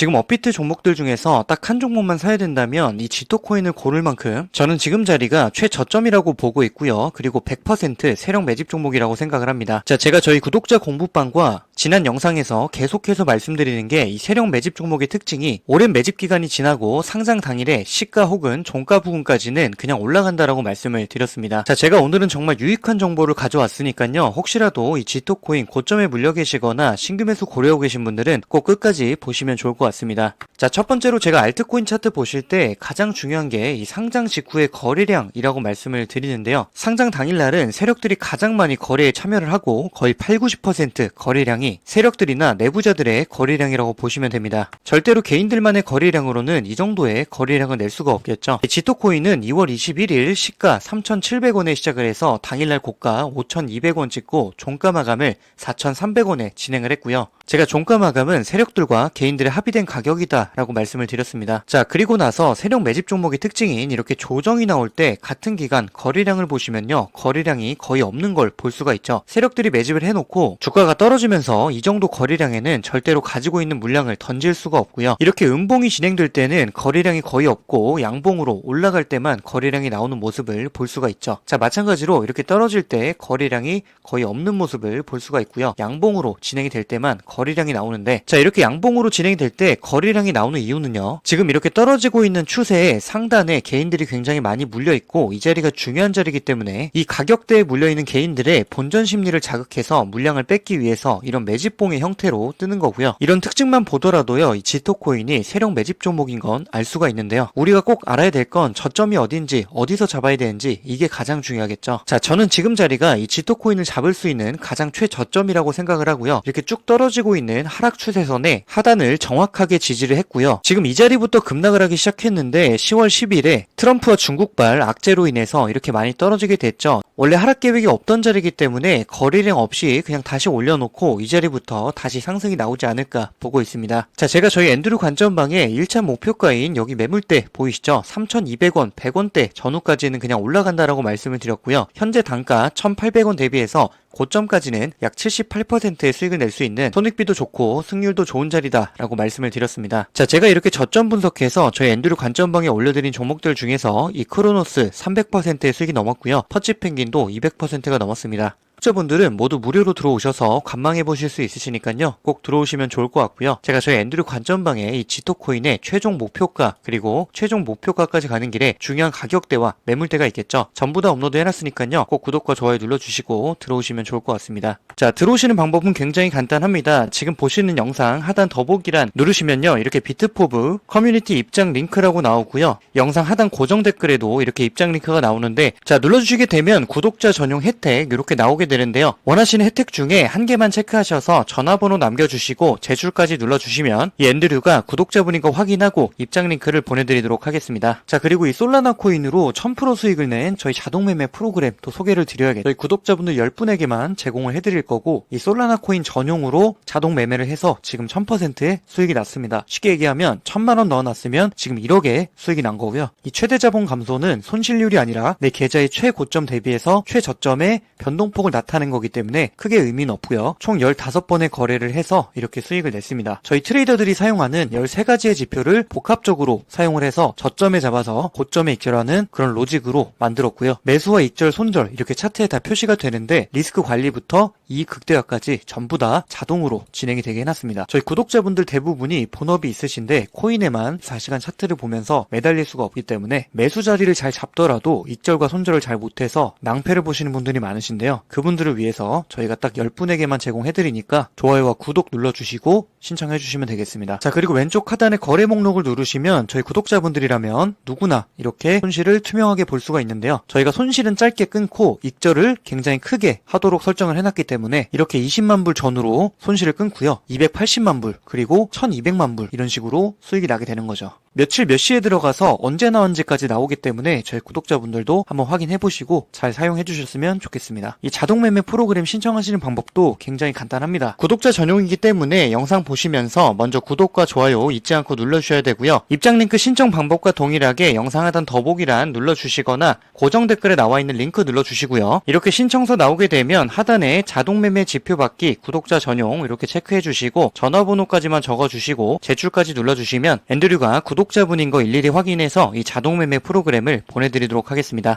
지금 업비트 종목들 중에서 딱 한 종목만 사야 된다면 이 지토코인을 고를 만큼 저는 지금 자리가 최저점이라고 보고 있고요. 그리고 100% 세력 매집 종목이라고 생각을 합니다. 자, 제가 저희 구독자 공부방과 지난 영상에서 계속해서 말씀드리는 게 이 세력 매집 종목의 특징이 오랜 매집 기간이 지나고 상장 당일에 시가 혹은 종가 부분까지는 그냥 올라간다라고 말씀을 드렸습니다. 자, 제가 오늘은 정말 유익한 정보를 가져왔으니까요. 혹시라도 이 지토코인 고점에 물려 계시거나 신규 매수 고려하고 계신 분들은 꼭 끝까지 보시면 좋을 것 같습니다. 자, 첫 번째로 제가 알트코인 차트 보실 때 가장 중요한 게 이 상장 직후의 거래량이라고 말씀을 드리는데요. 상장 당일날은 세력들이 가장 많이 거래에 참여를 하고 거의 8, 90% 거래량이 세력들이나 내부자들의 거래량이라고 보시면 됩니다. 절대로 개인들만의 거래량으로는 이 정도의 거래량을 낼 수가 없겠죠. 지토코인은 2월 21일 시가 3,700원에 시작을 해서 당일날 고가 5,200원 찍고 종가 마감을 4,300원에 진행을 했고요. 제가 종가 마감은 세력들과 개인들의 합의된 가격이다 라고 말씀을 드렸습니다. 자, 그리고 나서 세력 매집 종목의 특징인 이렇게 조정이 나올 때 같은 기간 거래량을 보시면요. 거래량이 거의 없는 걸 볼 수가 있죠. 세력들이 매집을 해놓고 주가가 떨어지면서 이 정도 거래량에는 절대로 가지고 있는 물량을 던질 수가 없고요. 이렇게 음봉이 진행될 때는 거래량이 거의 없고 양봉으로 올라갈 때만 거래량이 나오는 모습을 볼 수가 있죠. 자, 마찬가지로 이렇게 떨어질 때 거래량이 거의 없는 모습을 볼 수가 있고요. 양봉으로 진행이 될 때만 거래량이 나오는데 자, 이렇게 양봉으로 진행이 될 때 거래량이 나오는 이유는요. 지금 이렇게 떨어지고 있는 추세에 상단에 개인들이 굉장히 많이 물려 있고 이 자리가 중요한 자리이기 때문에 이 가격대에 물려 있는 개인들의 본전 심리를 자극해서 물량을 뺏기 위해서 이런 매집봉의 형태로 뜨는 거고요. 이런 특징만 보더라도요. 이 지토코인이 세력 매집 종목인 건 알 수가 있는데요. 우리가 꼭 알아야 될 건 저점이 어딘지 어디서 잡아야 되는지 이게 가장 중요하겠죠. 자, 저는 지금 자리가 이 지토코인을 잡을 수 있는 가장 최저점이라고 생각을 하고요. 이렇게 쭉 떨어지고 있는 하락 추세선의 하단을 정확하게 지지를 했고요. 지금 이 자리부터 급락을 하기 시작했는데 10월 10일에 트럼프와 중국발 악재로 인해서 이렇게 많이 떨어지게 됐죠. 원래 하락 계획이 없던 자리이기 때문에 거래량 없이 그냥 다시 올려놓고 이 자리부터 다시 상승이 나오지 않을까 보고 있습니다. 자, 제가 저희 앤드류 관전방에 1차 목표가인 여기 매물대 보이시죠? 3,200원, 100원대 전후까지는 그냥 올라간다라고 말씀을 드렸고요. 현재 단가 1,800원 대비해서 고점까지는 약 78%의 수익을 낼 수 있는 손익비도 좋고 승률도 좋은 자리다 라고 말씀을 드렸습니다. 자, 제가 이렇게 저점 분석해서 저희 엔드류 관점방에 올려드린 종목들 중에서 이 크로노스 300%의 수익이 넘었고요. 퍼치 펭귄도 200%가 넘었습니다. 구독자분들은 모두 무료로 들어오셔서 관망해 보실 수 있으시니까요. 꼭 들어오시면 좋을 것 같고요. 제가 저희 앤드류 관전방에 이 지토코인의 최종 목표가 그리고 최종 목표가까지 가는 길에 중요한 가격대와 매물대가 있겠죠. 전부 다 업로드 해놨으니까요. 꼭 구독과 좋아요 눌러주시고 들어오시면 좋을 것 같습니다. 자 들어오시는 방법은 굉장히 간단합니다. 지금 보시는 영상 하단 더보기란 누르시면요. 이렇게 비트포브 커뮤니티 입장 링크라고 나오고요. 영상 하단 고정 댓글에도 이렇게 입장 링크가 나오는데 자 눌러주시게 되면 구독자 전용 혜택 이렇게 나오게 되는데요. 원하시는 혜택 중에 한 개만 체크하셔서 전화번호 남겨주시고 제출까지 눌러주시면 이 앤드류가 구독자분인 거 확인하고 입장 링크를 보내드리도록 하겠습니다. 자 그리고 이 솔라나 코인으로 1000% 수익을 낸 저희 자동 매매 프로그램 또 소개를 드려야겠죠. 저희 구독자분들 10분에게만 제공을 해드릴 거고 이 솔라나 코인 전용으로 자동 매매를 해서 지금 1000%의 수익이 났습니다. 쉽게 얘기하면 1000만원 넣어놨으면 지금 1억의 수익이 난 거고요. 이 최대 자본 감소는 손실률이 아니라 내 계좌의 최고점 대비해서 최저점의 변동폭을 나타낸 거기 때문에 크게 의미는 없고요. 총 15번의 거래를 해서 이렇게 수익을 냈습니다. 저희 트레이더들이 사용하는 13가지의 지표를 복합적으로 사용을 해서 저점에 잡아서 고점에 익절하는 그런 로직으로 만들었고요. 매수와 익절, 손절 이렇게 차트에 다 표시가 되는데 리스크 관리부터 이익 극대화까지 전부 다 자동으로 진행이 되게 해놨습니다. 저희 구독자분들 대부분이 본업이 있으신데 코인에만 4시간 차트를 보면서 매달릴 수가 없기 때문에 매수 자리를 잘 잡더라도 익절과 손절을 잘 못해서 낭패를 보시는 분들이 많으신데요. 그분 들을 위해서 저희가 딱 10분에게만 제공해드리니까 좋아요와 구독 눌러주시고 신청해주시면 되겠습니다. 자 그리고 왼쪽 하단에 거래 목록을 누르시면 저희 구독자분들이라면 누구나 이렇게 손실을 투명하게 볼 수가 있는데요. 저희가 손실은 짧게 끊고 익절을 굉장히 크게 하도록 설정을 해놨기 때문에 이렇게 20만 불 전후로 손실을 끊고요. 280만 불 그리고 1200만 불 이런 식으로 수익이 나게 되는 거죠. 며칠 몇 시에 들어가서 언제나 언제까지 나오기 때문에 저희 구독자분들도 한번 확인해 보시고 잘 사용해 주셨으면 좋겠습니다. 이 자동 매매 프로그램 신청하시는 방법도 굉장히 간단합니다. 구독자 전용이기 때문에 영상 보시면서 먼저 구독과 좋아요 잊지 않고 눌러주셔야 되고요. 입장 링크 신청 방법과 동일하게 영상 하단 더보기란 눌러주시거나 고정 댓글에 나와 있는 링크 눌러주시고요. 이렇게 신청서 나오게 되면 하단에 자동 매매 지표 받기 구독자 전용 이렇게 체크해 주시고 전화번호까지만 적어 주시고 제출까지 눌러주시면 앤드류가 구독자분인 거 일일이 확인해서 이 자동 매매 프로그램을 보내드리도록 하겠습니다.